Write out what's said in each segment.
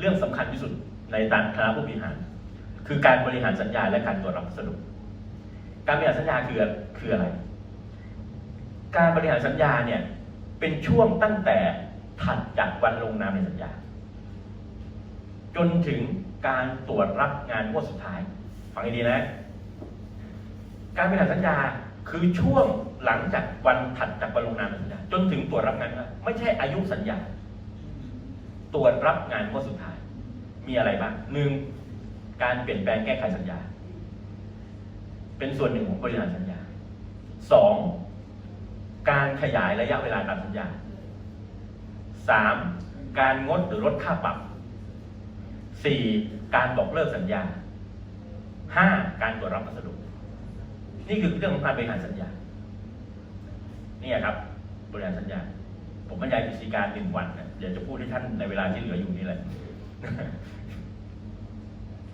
เรื่องสำคัญที่สุดในทางคณะผู้บริหาร คือการบริหารสัญญาและการตรวจรับสดุการบริหารสัญญาคือคืออะไร การบริหารสัญญาเนี่ยเป็นช่วงตั้งแต่ถัดจากวันลงนามในสัญญา จนถึงการตรวจรับงานงวดสุดท้ายฟังให้ดีนะ การบริหารสัญญาคือช่วงหลังจากวันถัดจากวันลงนามในสัญญา จนถึงตรวจรับงานไม่ใช่อายุสัญญา ตรวจรับงานงวดสุดท้าย มีอะไรบ้างหนึ่งการเปลี่ยนแปลงแก้ไขสัญญา เป็นส่วนหนึ่งของบริหารสัญญาสองการขยายระยะเวลาตามสัญญาสามการงดหรือลดค่าปรับสี่การบอกเลิกสัญญาห้าการตรวจรับพัสดุ นี่คือเรื่องของการบริหารสัญญานี่ครับ บริหารสัญญา ผมบรรยายกิจการหนึ่งวันนะ เดี๋ยวจะพูดให้ท่านในเวลาที่เหลืออยู่นี่แหละ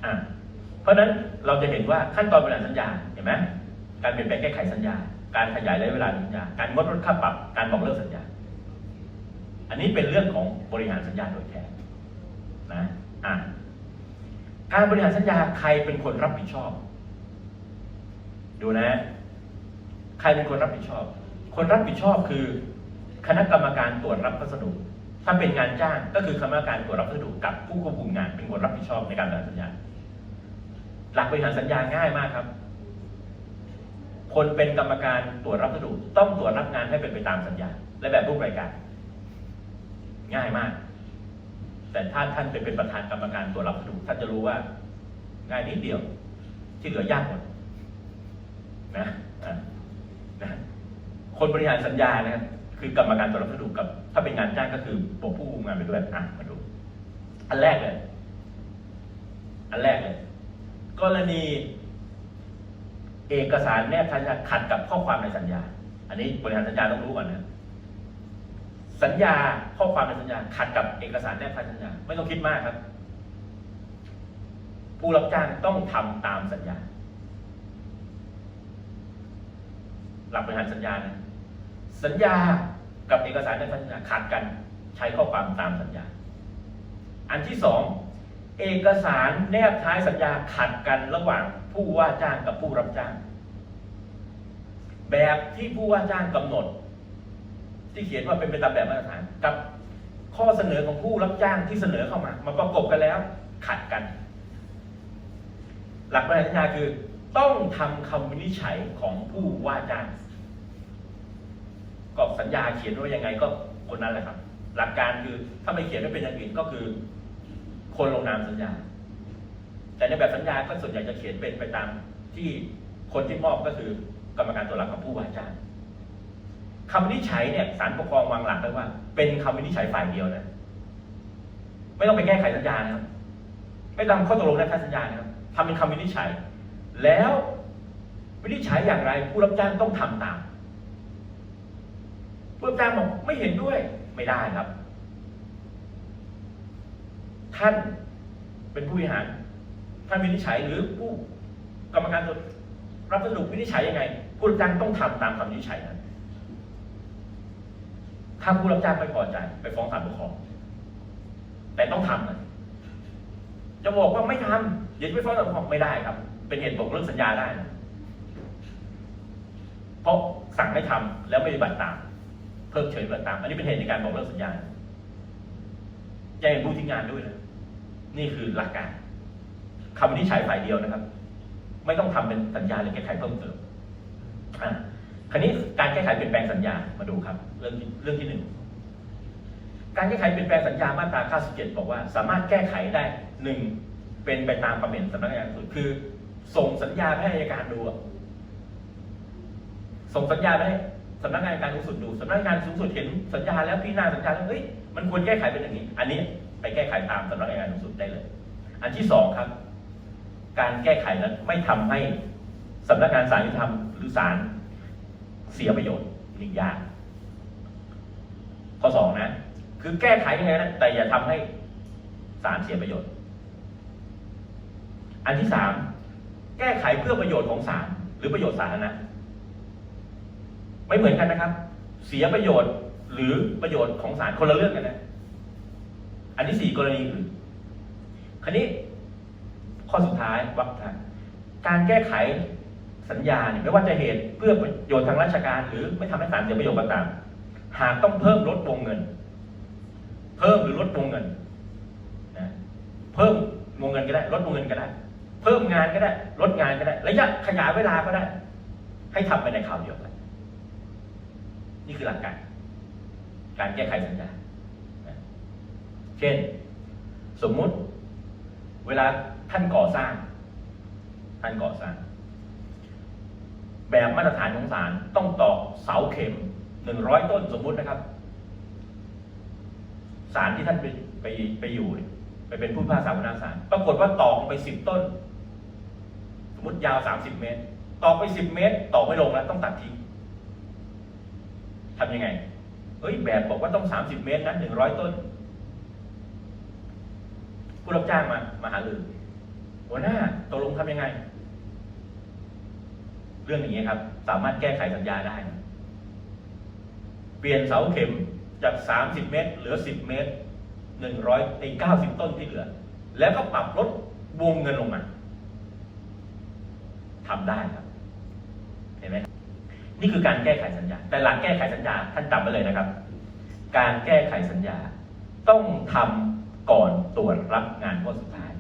อะเพราะฉะนั้นเราจะเห็นว่าขั้นตอนบริหารสัญญาเห็นไหมการเปลี่ยนแปลงแก้ไขสัญญา การขยายระยะเวลาสัญญา การงดลดค่าปรับ การบอกเลิกสัญญา อันนี้เป็นเรื่องของบริหารสัญญาโดยแท้นะอะการบริหารสัญญาใครเป็นคนรับผิดชอบ ดูนะ ใครเป็นคนรับผิดชอบ คนรับผิดชอบคือ คณะกรรมการตรวจรับพัสดุ ถ้าเป็นงานจ้างก็คือคณะกรรมการตรวจรับพัสดุกับผู้ควบคุมงานเป็นคนรับผิดชอบในการบริหารสัญญา หลักบริหารสัญญาง่ายมากครับ คนเป็นกรรมการตรวจรับพัสดุต้องตรวจรับงานให้เป็นไปตามสัญญา และแบบรูปรายการ ง่ายมาก แต่ถ้าท่านไปเป็นประธานกรรมการตรวจรับพัสดุท่านจะรู้ว่าง่ายนิดเดียว ที่เหลือยากหมดนะอะนะคนบริหารสัญญานะครับ คือกรรมการตรวจรับพัสดุกับ ถ้าเป็นงานจ้างก็คือผมผู้คุมงานไปด้วยอะมาดู อันแรกเลย อันแรกเลย กรณี เอกสารแนบสัญญาขัดกับข้อความในสัญญา อันนี้บริหารสัญญาต้องรู้ก่อนนะสัญญาข้อความในสัญญาขัดกับเอกสารแนบสัญญา ไม่ต้องคิดมากครับ ผู้รับจ้างต้องทำตามสัญญา หลักบริหารสัญญานะ สัญญากับเอกสารในสัญญาขัดกันใช้ข้อความตามสัญญา อันที่สองเอกสารแนบท้ายสัญญาขัดกันระหว่างผู้ว่าจ้างกับผู้รับจ้าง แบบที่ผู้ว่าจ้างกำหนด ที่เขียนว่าเป็นไปตามแบบมาตรฐาน กับข้อเสนอของผู้รับจ้างที่เสนอเข้ามามาประกบกันแล้ว ขัดกัน หลักบริหารสัญญาคือ ต้องทำคำวินิจฉัยของผู้ว่าจ้าง ก็สัญญาเขียนไว้ยังไงก็คนนั้นแหละครับ หลักการคือถ้าไม่เขียนไม่เป็นอย่างอื่นก็คือ คนลงนามสัญญา แต่ในแบบสัญญาก็ส่วนใหญ่จะเขียนเป็นไปตามที่คนที่มอบก็คือกรรมการตัวรับกับผู้ว่าจ้างคำวินิจฉัยเนี่ยศาลปกครองวางหลักไว้ว่า เป็นคำวินิจฉัยฝ่ายเดียวนะไม่ต้องไปแก้ไขสัญญานะครับ ไม่ตามข้อตกลงในสัญญานะครับทำเป็นคำวินิจฉัย แล้ววินิจฉัยอย่างไรผู้รับจ้างต้องทำตาม ผู้รับจ้างบอกไม่เห็นด้วยไม่ได้ครับ ท่านเป็นผู้บริหารท่านวินิจฉัยหรือผู้กรรมการตรวจรับสรุปวินิจฉัยยังไง ผู้รับจ้างต้องทำตามคำวินิจฉัยนั้นถ้าผู้รับจ้างไม่พอใจไปฟ้องศาลปกครอง แต่ต้องทำนะจะบอกว่าไม่ทำอย่าไปฟ้องศาลปกครองไม่ได้ครับ เป็นเหตุบอกเลิกสัญญาได้นะเพราะสั่งไม่ทำแล้วไม่ปฏิบัติตาม พิกเฉยปฏิบัติตาม อันนี้เป็นเหตุในการบอกเลิกสัญญาแจ้งผู้ที่งานด้วยนะ นี่คือหลักการคำวินิจฉัยฝ่ายเดียวนะครับ ไม่ต้องทำเป็นสัญญาหรือแก้ไขเพิ่มเติมอะคราวนี้การแก้ไขเปลี่ยนแปลงสัญญามาดูครับ เรื่องที่เรื่องที่หนึ่งการแก้ไขเปลี่ยนแปลงสัญญามาตรา 97 บอกว่า สามารถแก้ไขได้หนึ่งเป็นไปตามความเห็นสำนักงานสูงสุดคือ ส่งสัญญาให้อัยการดูส่งสัญญาไปให้ สำนักงานการสูงสุดดูสำนักงานสูงสุดเห็นสัญญาแล้วพิจารณาสัญญาแล้วเฮ้ยมันควรแก้ไขเป็นอย่างนี้ อันนี้ไปแก้ไขตามสำนักงานสูงสุดได้เลย อันที่สองครับ การแก้ไขนั้นไม่ทำให้สำนักงานศาลยุติธรรมหรือศาลเสียประโยชน์หนึ่งอย่างข้อสองนะ คือแก้ไขยังไงนะแต่อย่าทำให้ศาลเสียประโยชน์ อันที่สามแก้ไขเพื่อประโยชน์ของศาลหรือประโยชน์สาธารณะ ไม่เหมือนกันนะครับ เสียประโยชน์หรือประโยชน์ของศาลคนละเรื่องกันนะ อันที่สี่กรณีคือคราวนี้ข้อสุดท้ายวักท้ายการแก้ไขสัญญาเนี่ยไม่ว่าจะเหตุเพื่อประโยชน์ทางราชการ หรือไม่ทำให้ศาลเสียประโยชน์ก็ตามหากต้องเพิ่มลดวงเงิน เพิ่มหรือลดวงเงินนะเพิ่มวงเงินก็ได้ ลดวงเงินก็ได้ เพิ่มงานก็ได้ ลดงานก็ได้ ระยะขยายเวลาก็ได้ ให้ทำไปในคราวเดียวกัน นี่คือหลักการ การแก้ไขสัญญา เช่น สมมุติ เวลาท่านก่อสร้าง ท่านก่อสร้าง แบบมาตรฐานของศาลต้องตอกเสาเข็มหนึ่งร้อยต้นสมมุตินะครับศาลที่ท่านไปไปไปอยู่ไปเป็นผู้พิพากษาหัวหน้าศาลปรากฏว่าตอกไปสิบต้น สมมติยาวสามสิบเมตร ตอกไปสิบเมตร ตอกไม่ลงแล้วต้องตัดทิ้ง ทำยังไง เฮ้ยแบบบอกว่าต้องสามสิบเมตรนะหนึ่งร้อยต้น ผู้รับจ้างมา มาหารือหัวหน้าตกลงทำยังไง เรื่องอย่างนี้ครับ สามารถแก้ไขสัญญาได้ เปลี่ยนเสาเข็มจาก 30 เมตร เหลือ 10 เมตร100ไอ้90ต้นที่เหลือ แล้วก็ปรับลดวงเงินลงมาทำได้ครับ นี่คือการแก้ไขสัญญา แต่หลังแก้ไขสัญญาท่านจำไว้เลยนะครับ การแก้ไขสัญญาต้องทำก่อนตรวจรับงานข้อสุดท้าย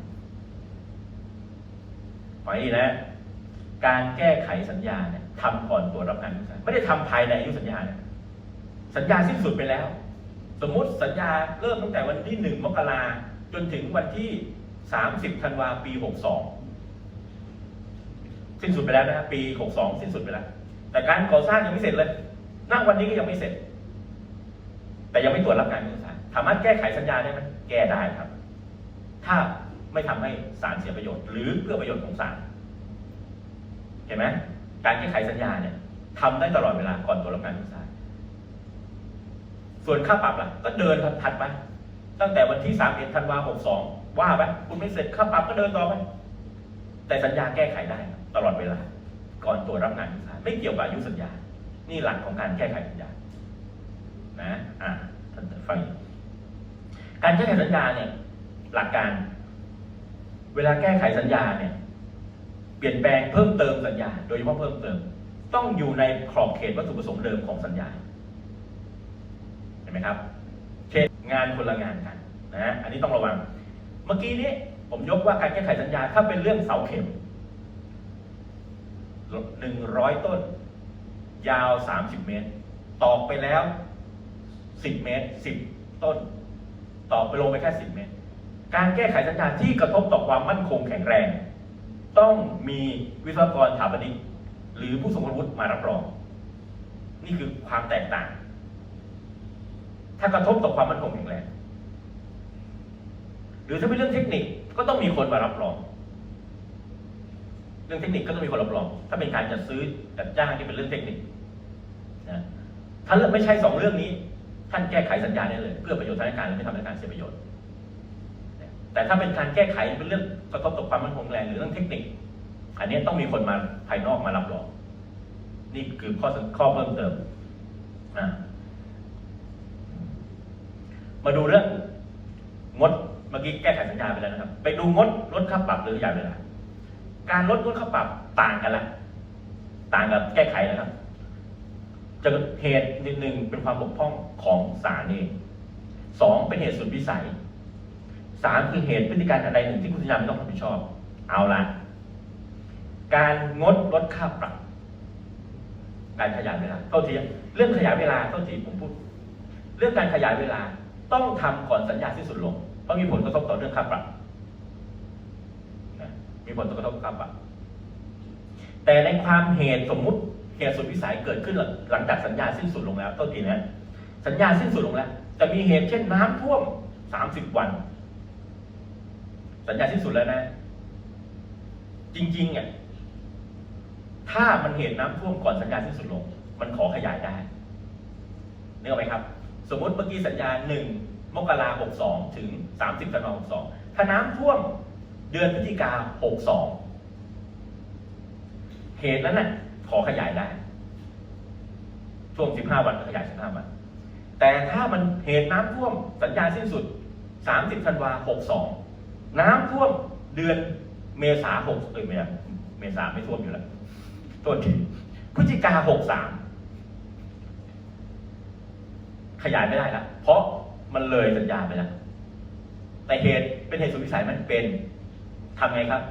ฟังให้ดีนะ การแก้ไขสัญญาเนี่ยทำก่อนตรวจรับงานข้อสุดท้ายไม่ได้ทำภายในอายุสัญญาเนี่ยสัญญาสิ้นสุดไปแล้ว สมมุติสัญญาเริ่มตั้งแต่วันที่หนึ่งมกราจนถึงวันที่สามสิบธันวาปีหกสองสิ้นสุดไปแล้วนะฮะปีหกสองสิ้นสุดไปแล้ว แต่การก่อสร้างยังไม่เสร็จเลยณวันนี้ก็ยังไม่เสร็จ แต่ยังไม่ตรวจรับงานข้อสร้ายสามารถแก้ไขสัญญาได้ไหมแก้ได้ครับ ถ้าไม่ทำให้ศาลเสียประโยชน์ หรือเพื่อประโยชน์ของศาลเห็นไหมการแก้ไขสัญญาเนี่ยทำได้ตลอดเวลาก่อนตัวจรับงานของศาลส่วนค่าปรับล่ะ ก็เดินถัดไปตั้งแต่วันที่31ธันวา62ว่าไปคุณไม่เสร็จค่าปรับก็เดินต่อไปแต่สัญญาแก้ไขได้ ตลอดเวลา ก่อนตัวจรับงานของศาล ไม่เกี่ยวกับอายุสัญญา นี่หลักของการแก้ไขสัญญา นะอ่าท่านฟังกการแก้ไขสัญญาเนี่ยหลักการ เวลาแก้ไขสัญญาเนี่ย เปลี่ยนแปลงเพิ่มเติมสัญญา โดยเฉพาะเพิ่มเติม ต้องอยู่ในขอบเขตวัตถุประสงค์เดิมของสัญญาเห็นไหมครับ เช่นงานคนละงานกันนะอันนี้ต้องระวัง เมื่อกี้นี้ผมยกว่าการแก้ไขสัญญาถ้าเป็นเรื่องเสาเข็ม หนึ่งร้อยต้น ยาวสามสิบเมตร ตอกไปแล้วสิบเมตรสิบต้น ตอกไปลงไปแค่สิบเมตร การแก้ไขสัญญาที่กระทบต่อความมั่นคงแข็งแรง ต้องมีวิศวกรสถาปนิกหรือผู้ทรงคุณวุฒิมารับรอง นี่คือความแตกต่าง ถ้ากระทบต่อความมั่นคงแข็งแรงหรือถ้าเป็นเรื่องเทคนิคก็ต้องมีคนมารับรอง เรื่องเทคนิคก็ต้องมีคนรับรอง ถ้าเป็นการจัดซื้อจัดจ้างที่เป็นเรื่องเทคนิคนะถ้าเลืองไม่ใช่สองเรื่องนี้ ท่านแก้ไขสัญญาได้เลย เพื่อประโยชน์ทางการและไม่ทำให้การเสียประโยชน์ แต่ถ้าเป็นการแก้ไขเป็นเรื่องกระทบต่อความมั่นคงแรงหรือเรื่องเทคนิค อันนี้ต้องมีคนมาภายนอกมารับรอง นี่คือข้อข้อเพิ่มเติมนะมาดูเรื่องงดเมื่อกี้แก้ไขสัญญาไปแล้วนะครับ ไปดูงดลดค่าปรับหรืออย่างเวลา การลดลดค่าปรับต่างกันละต่างกับแก้ไขนะครับจะเหตุหนึ่งเป็นความบกพร่องของศาลเองสองเป็นเหตุสุดวิสัยสามคือเหตุพฤติการอะไรหนึ่งที่คุณสัญญาไม่ต้องรับผิดชอบ เอาละการงดลดค่าปรับ การขยายเวลาเท่าทีเรื่องขยายเวลาเท่าทีผมพูด เรื่องการขยายเวลาต้องทำก่อนสัญญาสิ้นสุดลงเพราะมีผลกระทบต่อเรื่องค่าปรับ มีผลกระทบต่อค่าปรับแต่ในความเหตุสมมุติเหตุสุดวิสัยเกิดขึ้นหลังจากสัญญาสิ้นสุดลงแล้วเท่าทีนะสัญญาสิ้นสุดลงแล้ว จะมีเหตุเช่นน้ำท่วมสามสิบวัน สัญญาสิ้นสุดแล้วนะ จริงๆอะถ้ามันเหตุน้ำท่วมก่อนสัญญาสิ้นสุดลง มันขอขยายได้เนึกออกไหมครับ สมมติเมื่อกี้สัญญาหนึ่งมกราหกสองถึงสามสิบธันวาหกสองถ้าน้ำท่วม เดือนพฤศจิกาหกสองเหตุนั้นน่ะขอขยายได้ ช่วงสิบห้าวันขยายสิบห้าวัน แต่ถ้ามันเหตุน้ำท่วมสัญญาสิ้นสุดสามสิบธันวาหกสองน้ำท่วมเดือนเมษาหกเอ้ยไม่เมษาไม่ท่วมอยู่แล้วต้นพฤศจิกาหกสามขยายไม่ได้ละเพราะมันเลยสัญญาไปแล้วแต่เหตุเป็นเหตุสุดวิสัยมันเป็น ทำไงครับ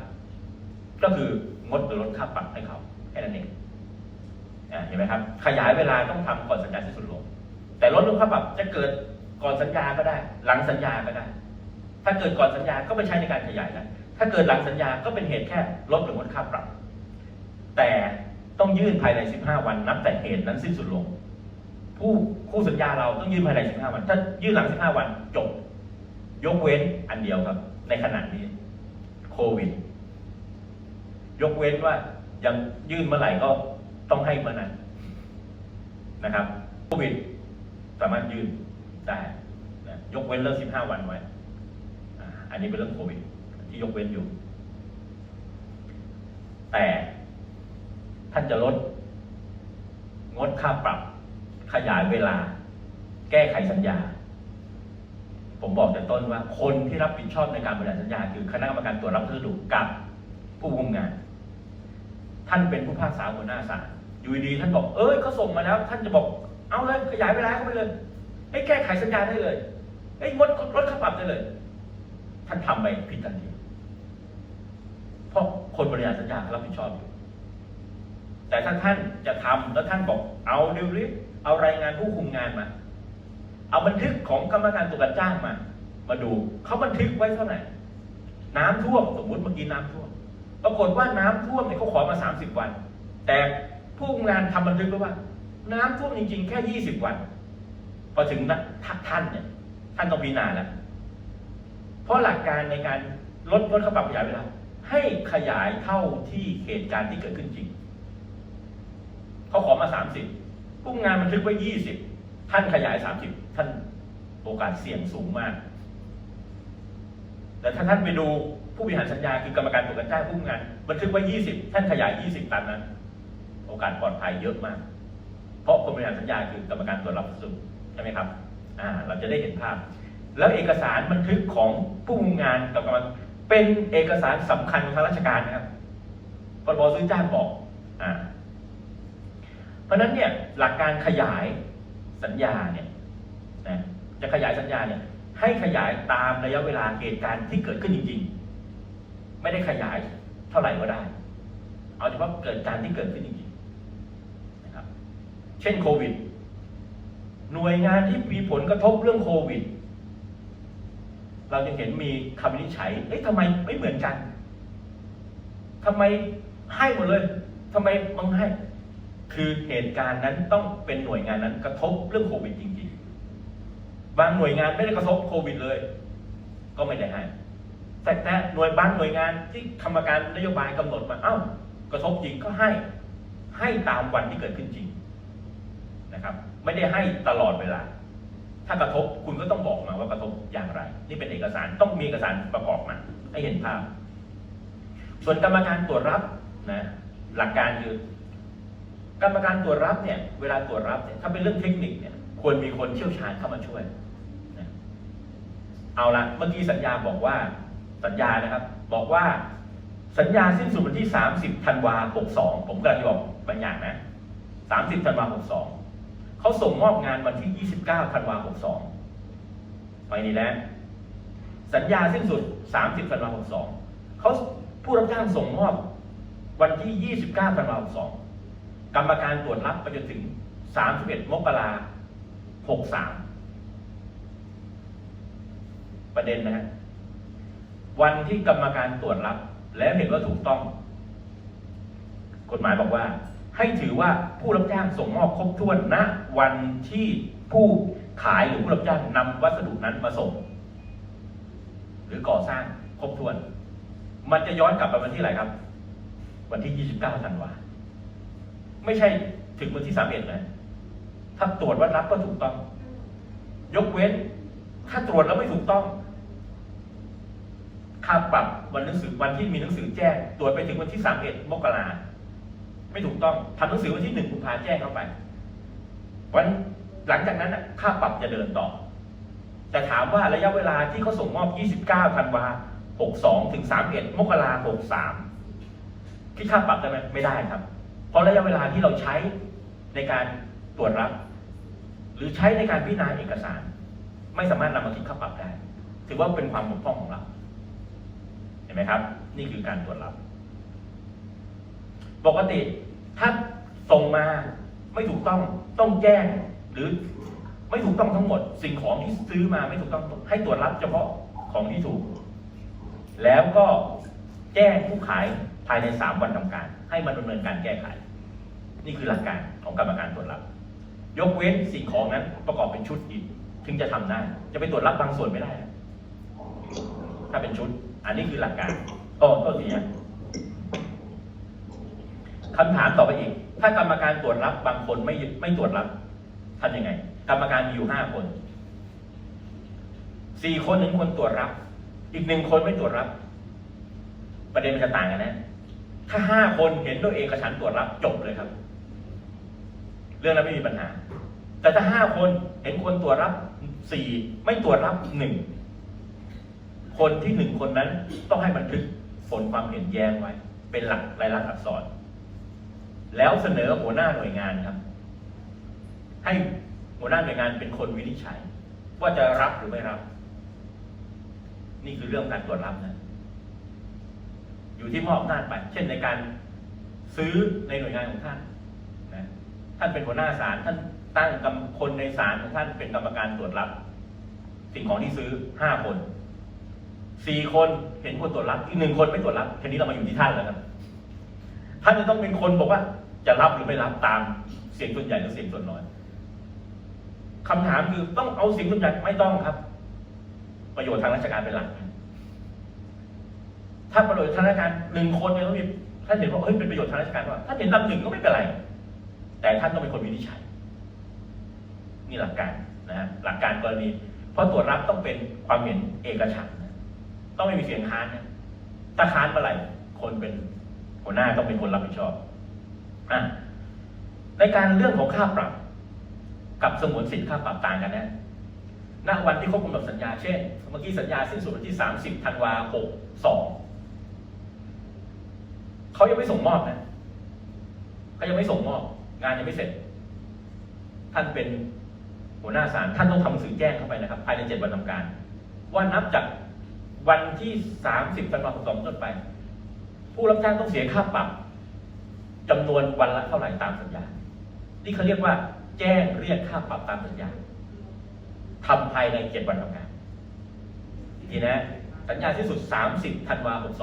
ก็คืองดหรือลดค่าปรับให้เขาแค่นั้นเองเห็นไหมครับ ขยายเวลาต้องทำก่อนสัญญาสิ้นสุดลง แต่ลดลงค่าปรับจะเกิดก่อนสัญญาก็ได้ หลังสัญญาก็ได้ ถ้าเกิดก่อนสัญญาก็ไปใช้ในการขยายได้ถ้าเกิดหลังสัญญาก็เป็นเหตุแค่ลดหรือลดค่าปรับ แต่ต้องยื่นภายใน 15 วันนับแต่เหตุนั้นสิ้นสุดลง ผู้คู่สัญญาเราต้องยื่นภายใน 15 วัน ถ้ายื่นหลัง 15 วันจบ ยกเว้นอันเดียวครับ ในขณะนี้ โควิด ยกเว้นว่ายังยื่นเมื่อไหร่ก็ต้องให้เมื่อนั้นนะครับโควิดสามารถยื่นได้นะยกเว้นเรื่อง15วันไว้อันนี้เป็นเรื่องโควิดที่ยกเว้นอยู่ แต่ท่านจะลด งดค่าปรับ ขยายเวลา แก้ไขสัญญา ผมบอกแต่ต้นว่าคนที่รับผิดชอบในการบริหารสัญญา คือคณะกรรมการตรวจรับพัสดุกับผู้คุมงาน ท่านเป็นผู้พากษาหัวหน้าศาลอยู่ดีท่านบอกเอ้ยเขาส่งมาแล้ว ท่านจะบอกเอาเลยขยายเวลาเข้าไปเลยให้แก้ไขสัญญาได้เลยไอ้ยงดลดค่าปรับได้เลย ท่านทำไปผิดทันทีเพราะคนบริหารสัญญาเขารับผิดชอบอยู่แต่ถ้าท่านจะทำแล้วท่านบอกเอาเร็วๆเอารายงานผู้คุมงานมา เอาบันทึกของกรรมการตรวจการจ้างมา มาดูเขาบันทึกไว้เท่าไหร่น้ำท่วมสมมติเมื่อกี้น้ำท่วมปรากฏว่าน้ำท่วมเนี่ยเขาขอมาสามสิบวัน แต่ผู้งานทำบันทึกไว้ว่า น้ำท่วมจริงๆ แค่ยี่สิบวัน พอถึงนท่านเนี่ยท่านต้องพิจารณาแล้วเพราะหลักการในการลดลดค่าปรับขยายเวลาให้ขยายเท่าที่เหตุการณ์ที่เกิดขึ้นจริงเขาขอมาสามสิบผู้งานบันทึกไว้ยี่สิบ ท่านขยายสามสิบท่านโอกาสเสี่ยงสูงมาก แต่ถ้าท่านไปดูผู้บริหารสัญญาคือกรรมการตรวจการจ้างผู้งาน บันทึกไว้ยี่สิบท่านขยายยี่สิบตามนั้น โอกาสปลอดภัยเยอะมาก เพราะคนบริหารสัญญาคือกรรมการตรวจรับสดุใช่ไหมครับอ่าเราจะได้เห็นภาพ แล้วเอกสารบันทึกของผู้งานกับกรรมการเป็นเอกสารสำคัญของทางราชการนะครับพบซื้อจ้างบอกอ่าเพราะนั้นเนี่ยหลักการขยาย สัญญาเนี่ยนะจะขยายสัญญาเนี่ยให้ขยายตามระยะเวลาเหตุการณ์ที่เกิดขึ้นจริง ๆ ไม่ได้ขยายเท่าไหร่ก็ได้ เอาเฉพาะเกิดการที่เกิดขึ้นจริงๆนะครับเช่นโควิด หน่วยงานที่มีผลกระทบเรื่องโควิด เราจะเห็นมีคำวินิจฉัยเอ๊ะทำไมไม่เหมือนกันทำไมให้หมดเลยทำไมบางให้ คือเหตุการณ์นั้นต้องเป็นหน่วยงานนั้นกระทบเรื่องโควิดจริงๆ บางหน่วยงานไม่ได้กระทบโควิดเลย ก็ไม่ได้ให้แต่แต่หน่วยบางหน่วยงานที่กรรมการนโยบายกำหนดมาเอ้ากระทบจริงก็ให้ ให้ตามวันที่เกิดขึ้นจริงนะครับ ไม่ได้ให้ตลอดเวลา ถ้ากระทบคุณก็ต้องบอกมาว่ากระทบอย่างไร นี่เป็นเอกสารต้องมีเอกสารประกอบมาให้เห็นภาพ ส่วนกรรมการตรวจรับนะหลักการคือ กรรมการตรวจรับเนี่ยเวลาตรวจรับเนี่ยถ้าเป็นเรื่องเทคนิคเนี่ยควรมีคนเชี่ยวชาญเข้ามาช่วยนะเอาละเมื่อกี้สัญญาบอกว่าสัญญานะครับ บอกว่าสัญญาสิ้นสุดวันที่ 30ธันวา62 ผมกำลังจะบอกบางอย่างนะ 30ธันวา62เขาส่งมอบงานวันที่ 29ธันวา62ไปนี่แหละสัญญาสิ้นสุด 30ธันวา62เขาผู้รับจ้างส่งมอบวันที่ 29ธันวา62 กรรมการตรวจรับไปจนถึง 31 มกราคม63 ประเด็นนะฮะวันที่กรรมการตรวจรับ และเห็นว่าถูกต้อง กฎหมายบอกว่า ให้ถือว่าผู้รับจ้างส่งมอบครบถ้วนณวันที่ผู้ขายหรือผู้รับจ้างนำวัสดุนั้นมาส่ง หรือก่อสร้างครบถ้วน มันจะย้อนกลับไปวันที่อะไรครับ วันที่ 29 ธันวา ไม่ใช่ถึงวันที่31นะถ้าตรวจว่ารับก็ถูกต้อง ยกเว้น ถ้าตรวจแล้วไม่ถูกต้องค่าปรับวันหนังสือวันที่มีหนังสือแจ้ง ตรวจไปถึงวันที่31มเอ็ดมกราไม่ถูกต้องทำหนังสือวันที่1กุมภาแจ้งเข้าไป วันหลังจากนั้นน่ะค่าปรับจะเดินต่อ แต่ถามว่าระยะเวลาที่เขาส่งมอบ 29ธันวาหกสองถึงสามเอ็ดมกราหกสามคิดค่าปรับได้ไหมไม่ได้ครับ ราะระยะเวลาที่เราใช้ในการตรวจรับ หรือใช้ในการพิจารณาเอกสาร ไม่สามารถนำมาคิดค่าปรับได้ ถือว่าเป็นความบกพร่องของเรา เห็นไหมครับ นี่คือการตรวจรับ ปกติถ้าส่งมาไม่ถูกต้องต้องแจ้งหรือไม่ถูกต้องทั้งหมด สิ่งของที่ซื้อมาไม่ถูกต้องให้ตรวจรับเฉพาะของที่ถูก แล้วก็แจ้งผู้ขายภายในสามวันทำการ ให้มาดำเนินการแก้ไข นี่คือหลักการของกรรมการตรวจรับ ยกเว้นสิ่งของนั้นประกอบเป็นชุดอีกถึงจะทำได้ จะไปตรวจรับบางส่วนไม่ได้ ถ้าเป็นชุด อันนี้คือหลักการโอ้ต้นทีนะคำถามต่อไปอีก ถ้ากรรมการตรวจรับบางคนไม่ไม่ตรวจรับทำยังไง กรรมการมีอยู่ห้าคนสี่คนหนึ่งคนตรวจรับ อีกหนึ่งคนไม่ตรวจรับ ประเด็นมันจะต่างกันนะ ถ้าห้าคนเห็นด้วยเองกระฉันตรวจรับจบเลยครับ รื่องนั้นไม่มีปัญหา แต่ถ้าห้าคนเห็นคนตรวจรับสี่ไม่ตรวจรับหนึ่งคนที่หนึ่งคนนั้นต้องให้บันทึกผลความเห็นแย้งไว้ เป็นหลักลายลักษณ์อักษร แล้วเสนอหัวหน้าหน่วยงานครับ ให้หัวหน้าหน่วยงานเป็นคนวินิจฉัย ว่าจะรับหรือไม่รับ นี่คือเรื่องการตรวจรับนะอยู่ที่มอบอำนาจไป เช่นในการซื้อในหน่วยงานของท่าน ท่านเป็นหัวหน้าศาลท่านตั้งกรรมคนในศาลของท่านเป็นกรรมการตรวจรับ สิ่งของที่ซื้อห้าคนสี่คนเห็นคนตรวจรับอีกหนึ่งคนไม่ตรวจรับทีนี้เรามาอยู่ที่ท่านแล้วครับท่านจะต้องเป็นคนบอกว่า จะรับหรือไม่รับตามเสียงส่วนใหญ่หรือเสียงส่วนน้อยคำถามคือต้องเอาเสียงส่วนใหญ่ไม่ต้องครับ ประโยชน์ทางราชการเป็นหลักถ้าประโยชน์ทางราชการหนึ่งคนเนี่ยต้องมีท่านเห็นว่าเฮ้ยเป็นประโยชน์ทางราชการว่าถ้าเห็นลำหนึ่งก็ไม่เป็นไร แต่ท่านต้องเป็นคนวินิจฉัย นี่หลักการนะฮะหลักการกรณี เพราะตรวรับต้องเป็นความเห็นเอกฉันนะต้องไม่มีเสียงค้านนะถ้าค้านเมื่อไหร่คนเป็นหัวหน้าต้องเป็นคนรับผิดชอบอะในการเรื่องของค่าปรับ กับสงวนสิทธิ์ค่าปรับต่างกันนะณวันที่ครบกำหนดสัญญา เช่น เมื่อกี้สัญญาสิ้นสุดวันที่ 30ธันวาคม62เขายังไม่ส่งมอบนะเขายังไม่ส่งมอบ งานยังไม่เสร็จ ท่านเป็นหัวหน้าศาลท่านต้องทำหนังสือแจ้งเข้าไปนะครับ ภายใน7วันทำการ ว่านับจากวันที่30ธันวาคม2ต้นไป ผู้รับจ้างต้องเสียค่าปรับจำนวนวันละเท่าไหร่ตามสัญญา นี่เขาเรียกว่า แจ้งเรียกค่าปรับตามสัญญาทำภายในเจ็ดวันทำงานอีกทีนะสัญญาที่สุด 30 ธันวาคม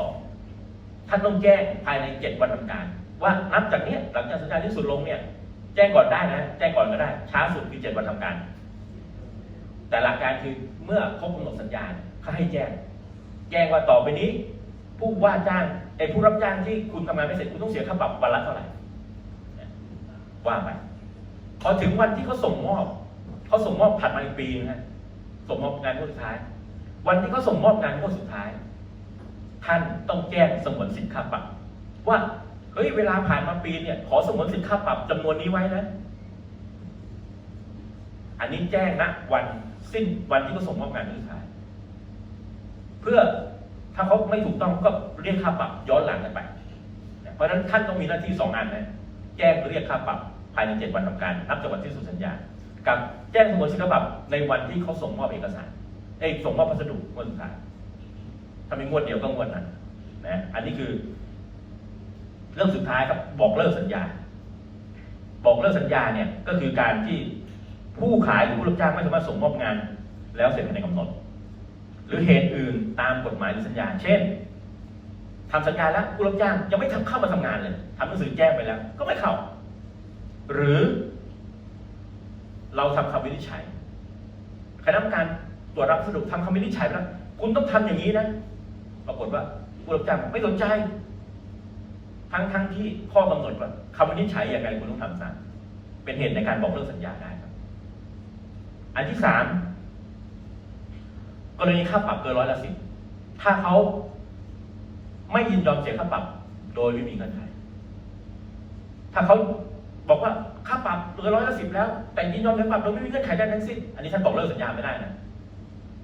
62 ท่านต้องแจ้งภายใน 7 วันทำการ ว่านับจากเนี้ยหลังจากสัญญาที่สุดลงเนี่ย แจ้งก่อนได้นะ แจ้งก่อนก็ได้ ช้าสุดคือ7วันทำการ แต่หลักการคือเมื่อครบกำหนดสัญญาเขาให้แจ้ง แจ้งว่าต่อไปนี้ ผู้ว่าจ้างไอ้ผู้รับจ้างที่คุณทำงานไม่เสร็จคุณต้องเสียค่าปรับวันละเท่าไหร่ว่าไปพอถึงวันที่เขาส่งมอบเขาส่งมอบถัดมาอีกปีนะฮะส่งมอบงานงวดสุดท้าย วันที่เขาส่งมอบงานงวดสุดท้าย ท่านต้องแจ้งสงวนสิทธิค่าปรับว่า เฮ้ยเวลาผ่านมาปีเนี่ย ขอสงวนสิทธิ์ค่าปรับจำนวนนี้ไว้นะ อันนี้แจ้งนะวันสิ้นวันที่เขาส่งมอบงานงวดสุดท้ายเพื่อถ้าเขาไม่ถูกต้องก็เรียกค่าปรับย้อนหลังกันไป เพราะฉะนั้นท่านต้องมีหน้าที่สองอันนะแจ้งเรียกค่าปรับภายในเจ็ดวันทำการนับจากวันที่สุดสัญญา กับแจ้งสมุดสิทธิบัตรในวันที่เขาส่งมอบเอกสารเอ้ส่งมอบพัสดุงวดสุดท้ายถ้ามีงวดเดียวก็งวดนั้นนะ อันนี้คือ เรื่องสุดท้ายครับบอกเลิกสัญญา บอกเลิกสัญญาเนี่ยก็คือการที่ผู้ขายหรือผู้รับจ้างไม่สามารถส่งมอบงาน แล้วเสร็จภายในกำหนด หรือเหตุอื่นตามกฎหมายหรือสัญญา เช่นทำสัญญาแล้วผู้รับจ้างยังไม่ทำเข้ามาทำงานเลยทำหนังสือแจ้งไปแล้ว ก็ไม่เข้า หรือ เราทำคำวินิจฉัยคณะกรรมการตรวจรับสรุปทำคำวินิจฉัยไปแล้วคุณต้องทำอย่างนี้นะ ปรากฏว่าผู้รับจ้างไม่สนใจ ทั้งทั้งที่ข้อกำหนดว่าคำวินิจฉัยอย่างไรคุณต้องทำซะเป็นเหตุในการบอกเลิกสัญญาได้ครับ อันที่สามกรณีค่าปรับเกินร้อยละสิบถ้าเขาไม่ยินยอมเสียค่าปรับ โดยไม่มีเงื่อนไขถ้าเขาบอกว่าค่าปรับเกินร้อยละสิบแล้ว แต่ยินยอมเสียปรับโดยไม่มีเงื่อนไขใดทั้งสิ้นอันนี้ท่านบอกเลิกสัญญาไม่ได้นะ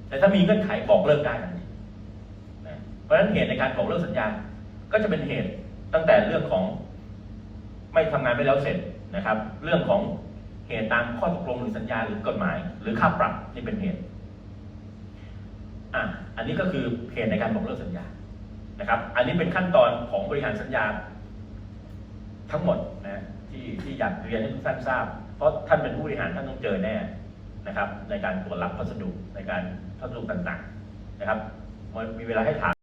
แต่ถ้ามีเงื่อนไขบอกเลิกได้ทันทีเพราะฉะนั้นเหตุในการบอกเลิกสัญญา ก็จะเป็นเหตุ ตั้งแต่เรื่องของไม่ทำงานไม่แล้วเสร็จนะครับ เรื่องของเหตุตามข้อตกลงหรือสัญญาหรือกฎหมาย หรือค่าปรับนี่เป็นเหตุอะอันนี้ก็คือเหตุในการบอกเลิกสัญญานะครับ อันนี้เป็นขั้นตอนของบริหารสัญญา ทั้งหมดนะที่ที่อยากเรียนให้ทุกท่านทราบ เพราะท่านเป็นผู้บริหารท่านต้องเจอแน่นะครับ ในการตรวจรับพัสดุในการพัสดุต่างๆ นะครับ มีเวลาให้ถาม